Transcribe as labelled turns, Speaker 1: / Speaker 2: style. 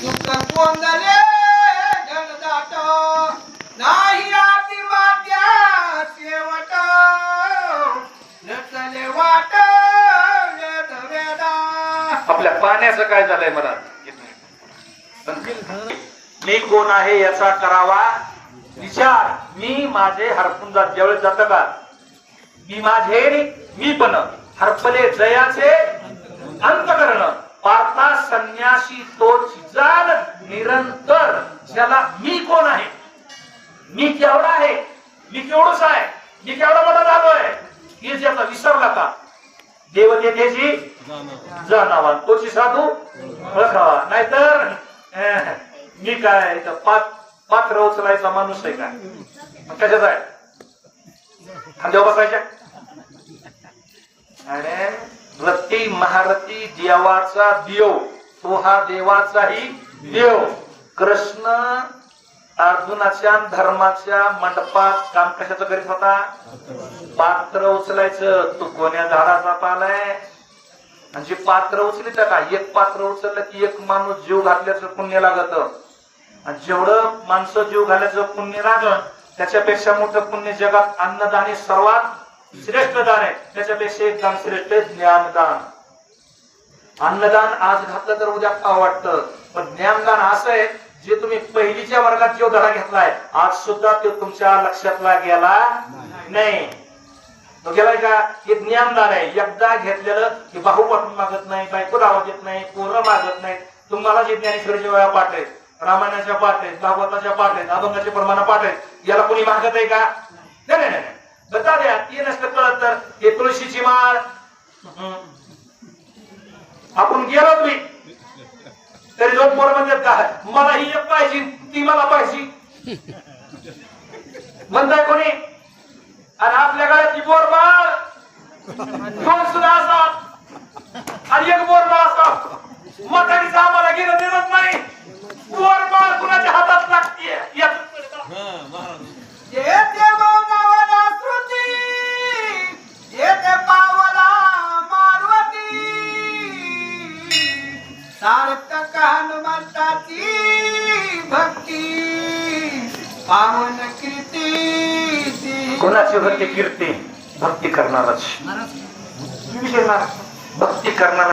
Speaker 1: सुख कोंदले घनदाट नाही आती मात्या शेवट. नसले वाट
Speaker 2: आपल्या पाण्याचं काय झालंय मला? मी कोण आहे याचा करावा? विचार. मी माझे हरपून जात ज्यावेळेस जात का मी माझे मी पण हरपले जयाचे अंत करणं पाता संन्यासी तोच जाल निरंतर ज्याला मी कोण आहे? मी केवढा आहे? मी केवढच आहे? मी केवढा मोठा झालोय हे ज्याचा विसरला का? देवतेची जाणावा. तोची साधू ओळखावा. नाहीतर मी काय इथं पात्र उचलायचा माणूस आहे का? मग कशाचा आहे? खांद्या बसायच्या? आणि रती महारती देवाचा देव तो हा देवाचाही देव. कृष्ण अर्जुनाच्या धर्माच्या मंडपात काम कशाचं करीत होता? पात्र उचलायचं. तू कोण्या झाडाचा पालाय आणि जे पात्र उचलित का? एक पात्र उचललं की एक माणूस जीव घातल्याचं पुण्य लागत. आणि जेवढं माणसं जीव घालायचं पुण्य लागत त्याच्यापेक्षा मोठं पुण्य जगात अन्नदानी सर्वात श्रेष्ठ दान आहे. त्याच्यापेक्षा एक दान श्रेष्ठ आहे ज्ञानदान. अन्नदान आज घातलं तर उद्या खावं वाटतं? पण ज्ञानदान असं आहे जे तुम्ही पहिलीच्या वर्गात जो धडा घेतलाय आज सुद्धा तो तुमच्या लक्षातला गेला नाही. तो गेलाय का? हे ज्ञानदान आहे. एकदा घेतलेलं की भाऊ वाटून मागत नाही बायको आवाज येत नाही पोरं मागत नाही. तुम्हाला जे ज्ञानेश्वरीच्या वेळा पाठ आहेत रामायणाच्या पाठ आहेत भागवताच्या पाठ आहेत अभंगाचे प्रमाण पाठ आहेत याला कोणी मागत आहे का? नाही नाही नाही. बता द्या ते नसतं कळत तर हे तुळशीची माळ. आपण गेलो तुम्ही. तरी दोन पोर म्हणतात का मला ही एक पाहिजे ती मला पाहिजे. म्हणताय कोणी? आणि आपल्या गळ्याची बोर बाळ. दोन सुद्धा असतात आणि एक बोर बाळ असतात मतारीचा आम्हाला घेणं देत नाही.
Speaker 1: सार्थक हनुमंताची भक्ती पावन कीर्ती
Speaker 2: कोणाची भक्ती कीर्ती? भक्ती करणारच. भक्ती करणार